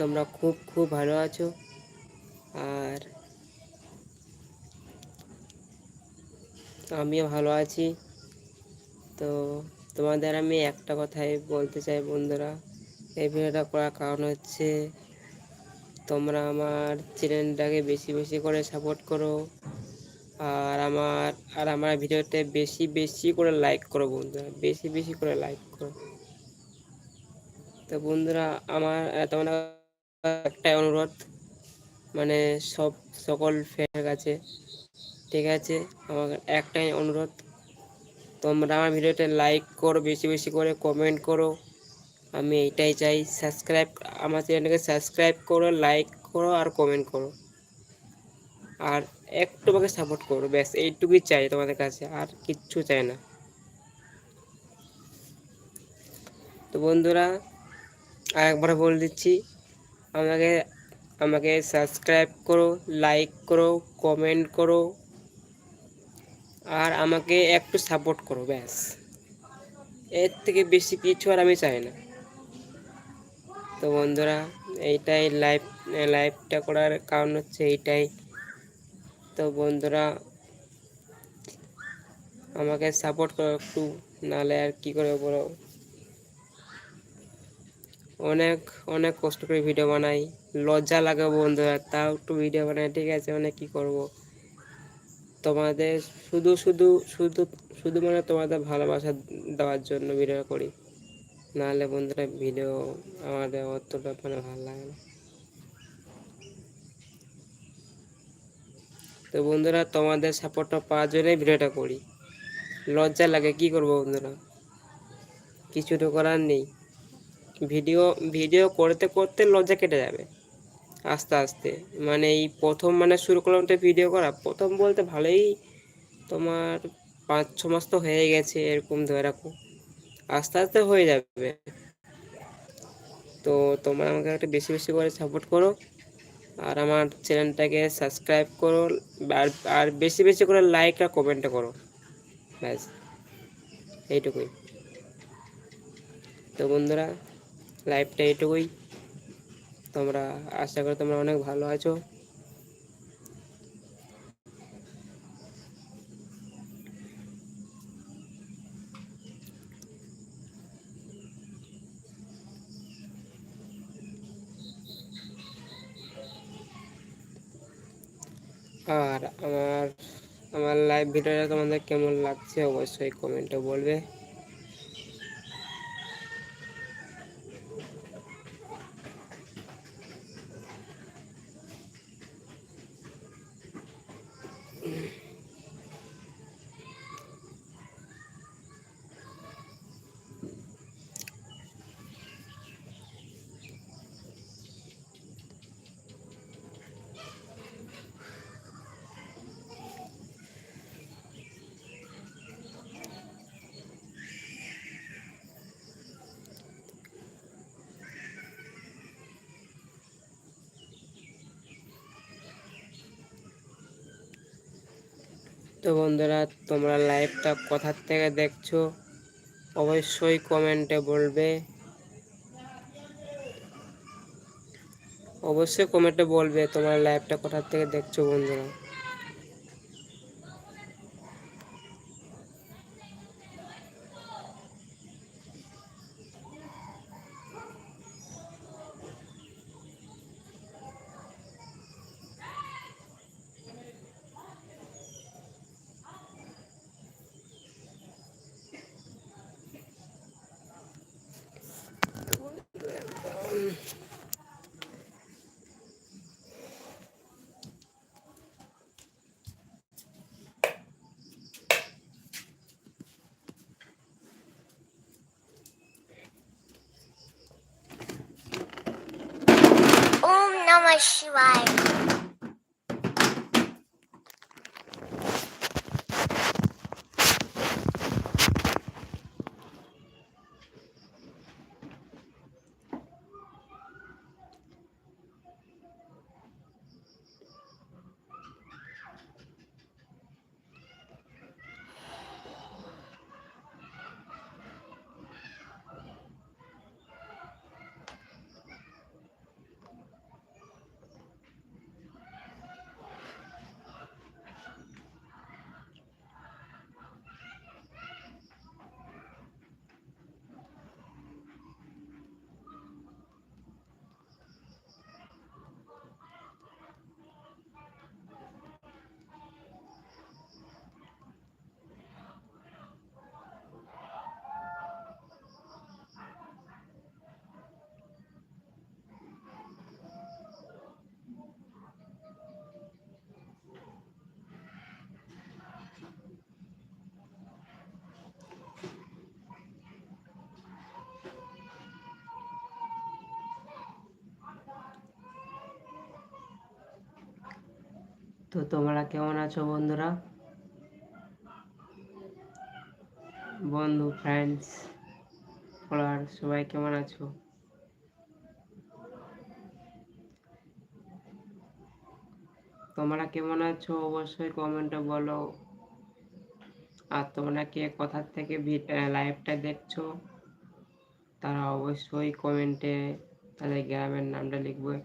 তোমরা খুব খুব ভালো আছো। আর আমিও ভালো আছি। তো তোমাদের আমি একটা কথাই বলতে চাই বন্ধুরা। এই ভিডিওটা করার কারণ হচ্ছে, তোমরা আমার চ্যানেলটাকে বেশি বেশি করে সাপোর্ট করো। আর আমার আর আমার ভিডিওতে বেশি বেশি করে লাইক করো বন্ধুরা। বেশি বেশি করে লাইক করো। তো বন্ধুরা, আমার তোমরা একটাই অনুরোধ। মানে সব সকল ফ্রেন্ডের কাছে। ঠিক আছে? আমার একটাই অনুরোধ। তোমরা আমার ভিডিওতে লাইক করো, বেশি বেশি করে কমেন্ট করো। আমি এইটাই চাই। সাবস্ক্রাইব আমার চ্যানেলটাকে সাবস্ক্রাইব করো লাইক করো আর কমেন্ট করো। আর একটু আমাকে সাপোর্ট করো, ব্যাস। এইটুকুই চাই তোমাদের কাছে। আর কিচ্ছু চাই না। তো বন্ধুরা, আরেকবার বলে দিচ্ছি আমাকে আমাকে সাবস্ক্রাইব করো লাইক করো কমেন্ট করো, আর আমাকে একটু সাপোর্ট করো, ব্যাস। এর থেকে বেশি কিছু আর আমি চাই না। তো বন্ধুরা, এইটাই লাইভ লাইভটা করার কারণ হচ্ছে এইটাই। তো বন্ধুরা, আমাকে সাপোর্ট করো একটু, নাহলে আর কি করে বলো? অনেক অনেক কষ্ট করে ভিডিও বানাই। লজ্জা লাগে বন্ধুরা তাও একটু ভিডিও বানাই। ঠিক আছে মানে কি করব? তোমাদের শুধু শুধু শুধু শুধু মানে তোমাদের ভালোবাসা দেওয়ার জন্য ভিডিও করি। নাহলে বন্ধুরা ভিডিও আমাদের অতটা মানে ভালো লাগে না। তো বন্ধুরা, তোমাদের সাপোর্টটা পাওয়ার জন্যই ভিডিওটা করি। লজ্জা লাগে, কি করব বন্ধুরা? কিছু তো করার নেই। ভিডিও ভিডিও করতে করতে লজ্জা কেটে যাবে। আস্তে আস্তে। মানে এই প্রথম মানে শুরু করলাম তো ভিডিও করা। প্রথম বলতে ভালোই তোমার পাঁচ, ছ মাস তো হয়ে গেছে এরকম ধরে রাখো। আস্তে আস্তে হয়ে যাবে। তো তোমরা আমাকে একটা বেশি বেশি করে সাপোর্ট করো। আর আমার চ্যানেলটাকে সাবস্ক্রাইব করো। আর আর বেশি বেশি করে লাইক আর কমেন্টটা করো। ব্যাস। এইটুকুই। তো বন্ধুরা লাইভটা এইটুকুই। তোমরা, আশা করি তোমরা অনেক ভালো আছো। আর আমার আমার লাইভ ভিডিওটা তোমাদের কেমন লাগছে অবশ্যই কমেন্টে বলবে। তো বন্ধুরা, তোমরা লাইভটা কোথার থেকে দেখছ অবশ্যই কমেন্টে বলবে। অবশ্যই কমেন্টে বলবে তোমরা লাইভটা কোথার থেকে দেখছ বন্ধুরা। my swag. তো তোমরা কেমন আছো বন্ধুরা? বন্ধু ফ্রেন্ডস ফলোয়ার সবাই কেমন আছো? তোমরা কেমন আছো? অবশ্যই কমেন্টে বলো। আর তোমরা কে কোথার থেকে লাইভটা দেখছ? তারা অবশ্যই কমেন্টে তাদের গ্রামের নামটা লিখবে।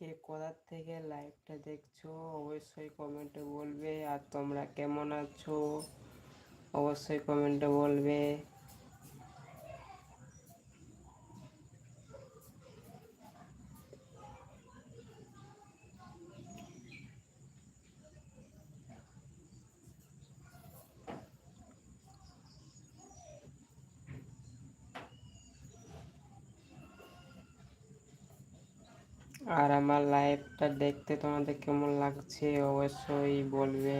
কে কোথার থেকে লাইভটা দেখছ, অবশ্যই কমেন্টে বলবে। আর তোমরা কেমন আছো, অবশ্যই কমেন্টে বলবে। আর আমার লাইভটা দেখতে তোমাদের কেমন লাগছে অবশ্যই বলবে।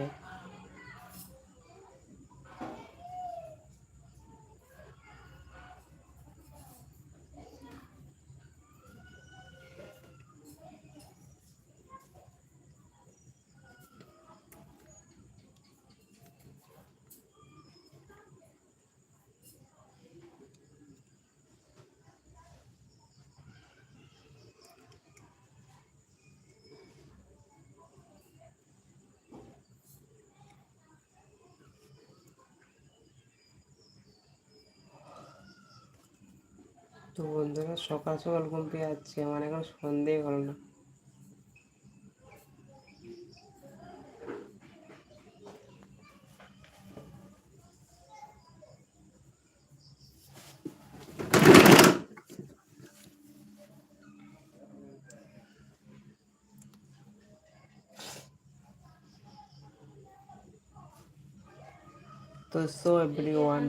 তো বন্ধুরা, সকাল সকাল ঘুম পেয়ে যাচ্ছে। আমার এখন সন্ধেই হলো না। তো সো এভরিওয়ান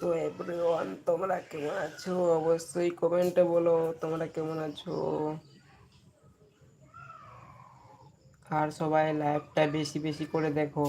সো এভরিওয়ান তোমরা কেমন আছো? অবশ্যই কমেন্টে বলো, তোমরা কেমন আছো? আর সবাই লাইভটা বেশি বেশি করে দেখো।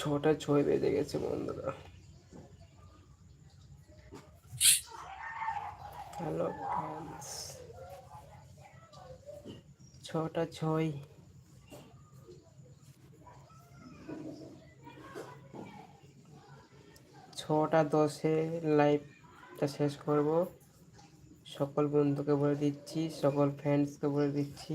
ছটা ছয় বেজে গেছে বন্ধুরা। হ্যালো ফ্রেন্ডস ছটা ছয়। ছটা দশে লাইভটা শেষ করব। সকল বন্ধুকে বলে দিচ্ছি, সকল ফ্রেন্ডসকে বলে দিচ্ছি।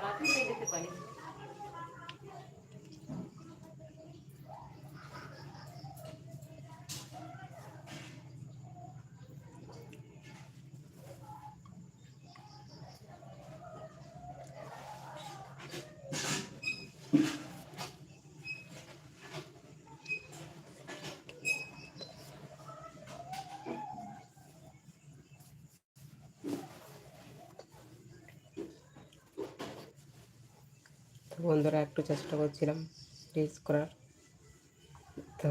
তো বন্ধুরা একটু চেষ্টা করছিলাম রিলস করার। তো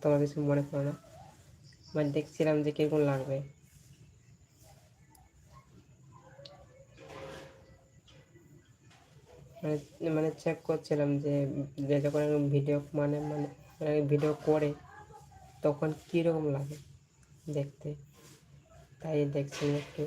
তোমার কিছু মনে করো না। মানে দেখছিলাম যে কীরকম লাগবে। মানে মানে চেক করছিলাম যে যখন যখন ভিডিও মানে মানে মানে ভিডিও করে, তখন কীরকম লাগে দেখতে। তাই দেখছিলাম একটু।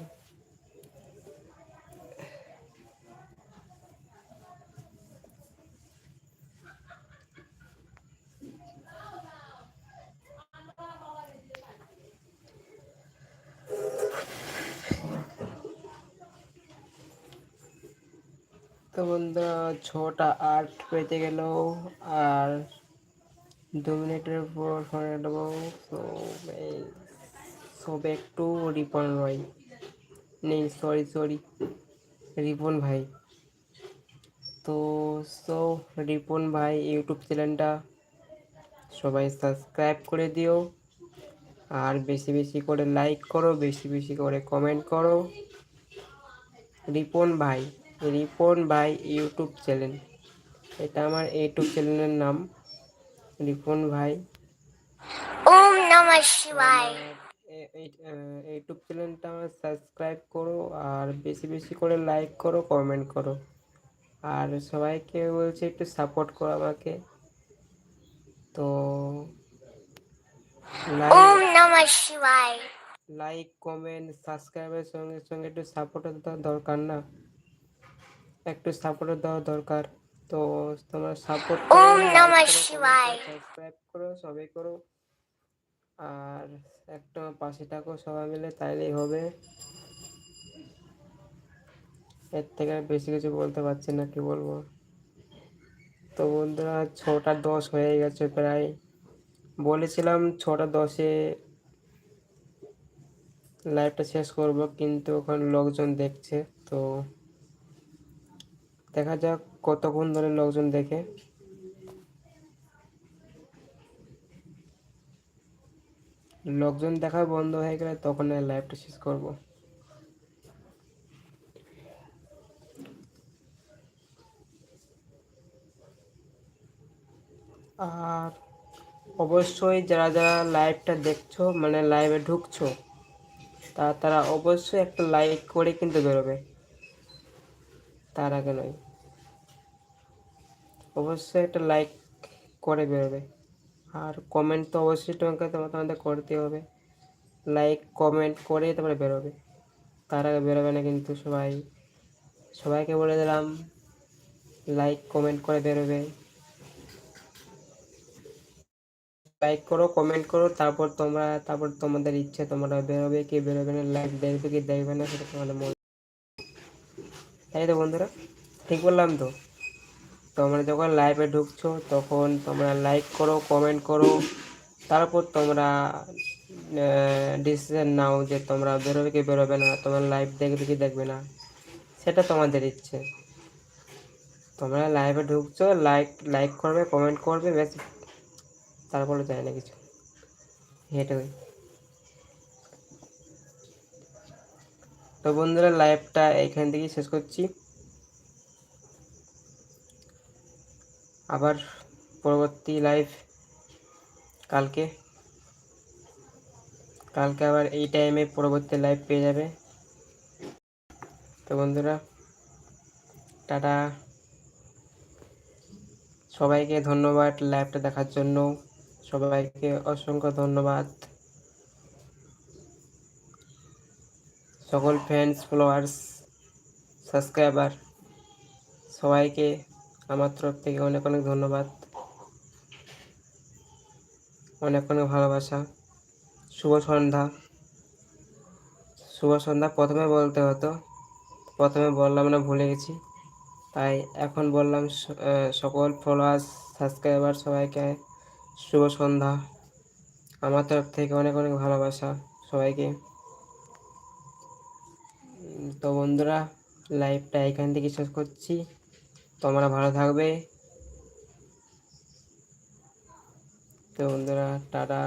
তো বন্ধুরা ছটা আট পেতে গেল আর দু মিনিটের পর ফোনে দেবো। তো এই সব একটু রিপন রয় নেই সরি সরি রিপন ভাই। তো, সো, রিপন ভাই, ইউটিউব চ্যানেলটা সবাই সাবস্ক্রাইব করে দিও আর বেশি বেশি করে লাইক করো, বেশি বেশি করে কমেন্ট করো। রিপন ভাই। রিপন ভাই ইউটিউব চ্যানেল। এটা আমার ইউটিউব চ্যানেলের নাম রিপন ভাই. এ- এই আহ, ইউটিউব চ্যানেলটা আমার সাবস্ক্রাইব করো আর বেশি বেশি করে লাইক করো কমেন্ট করো। আর সবাইকে বলছি একটু সাপোর্ট করো আমাকে। তো like Om Namah Shivaya. Like comment সাবস্ক্রাইবের সঙ্গে সঙ্গে একটু সাপোর্টের দরকার না। একটু সাপোর্ট দেওয়া দরকার। তো তোমার সাপোর্ট ওম নমঃ শিবায়। সাবস্ক্রাইব করো সবাই করো। আর একটা পাশে থাকো সবাই মিলে তাইলেই হবে। এর থেকে বেশি কিছু বলতে পারছি না কি বলব? তো বন্ধুরা ছটা দশ হয়ে গেছে প্রায়। বলেছিলাম ছটা দশে লাইভটা শেষ করব কিন্তু ওখানে লোকজন দেখছে তো দেখা যাক কতক্ষণ ধরে লোকজন দেখে। লোকজন দেখা বন্ধ হয়ে গেলে তখন লাইভটা শেষ করব। আর অবশ্যই যারা যারা লাইভটা দেখছ মানে লাইভে ঢুকছো, তা তারা অবশ্যই একটা লাইক করে কিন্তু বেরোবে। তার আগে নয়। অবশ্যই একটা লাইক করে বেরোবে। আর কমেন্ট তো অবশ্যই তোমাকে তোমাদের করতে হবে। লাইক কমেন্ট করে তারপরে বেরোবে। তার আগে বেরোবে না কিন্তু সবাই। সবাইকে বলে দিলাম লাইক কমেন্ট করে বেরোবে। লাইক করো কমেন্ট করো, তারপর তোমরা, তারপর তোমাদের ইচ্ছে তোমরা বেরোবে, কি বেরোবে না লাইক দেখবে কি দেখবে না, সেটা তোমাদের তাই তো বন্ধুরা, ঠিক বললাম তো? তোমরা যখন লাইভে ঢুকছো, তখন তোমরা লাইক করো কমেন্ট করো। তারপর তোমরা ডিসিশন নাও যে তোমরা বেরোবে কি বেরোবে না, তোমরা লাইভ দেখবে কি দেখবে না। সেটা তোমাদের ইচ্ছে। তোমরা লাইভে ঢুকছো লাইক লাইক করবে কমেন্ট করবে, ব্যাস। তারপরে যায় না কিছু। এটাই। তো বন্ধুরা লাইভটা এইখান থেকেই শেষ করছি। আবার পরবর্তী লাইভ কালকে। কালকে আবার এই টাইমে পরবর্তী লাইভ পেয়ে যাবে। তো বন্ধুরা, টাটা। সবাইকে ধন্যবাদ লাইভটা দেখার জন্য। সবাইকে অসংখ্য ধন্যবাদ। সকল ফ্রেন্ডস ফলোয়ার্স সাবস্ক্রাইবার সবাইকে আমার তরফ থেকে অনেক অনেক ধন্যবাদ। অনেক অনেক ভালোবাসা। শুভ সন্ধ্যা। শুভ সন্ধ্যা প্রথমে বলতে হতো। প্রথমে বললাম না, ভুলে গেছি। তাই এখন বললাম সকল ফলোয়ার্স সাবস্ক্রাইবার সবাইকে শুভ সন্ধ্যা। আমার তরফ থেকে অনেক অনেক ভালোবাসা সবাইকে। তো বন্ধুরা লাইভটা এখান থেকে শেষ করছি। তোমরা ভালো থাকবে। তো বন্ধুরা টাটা।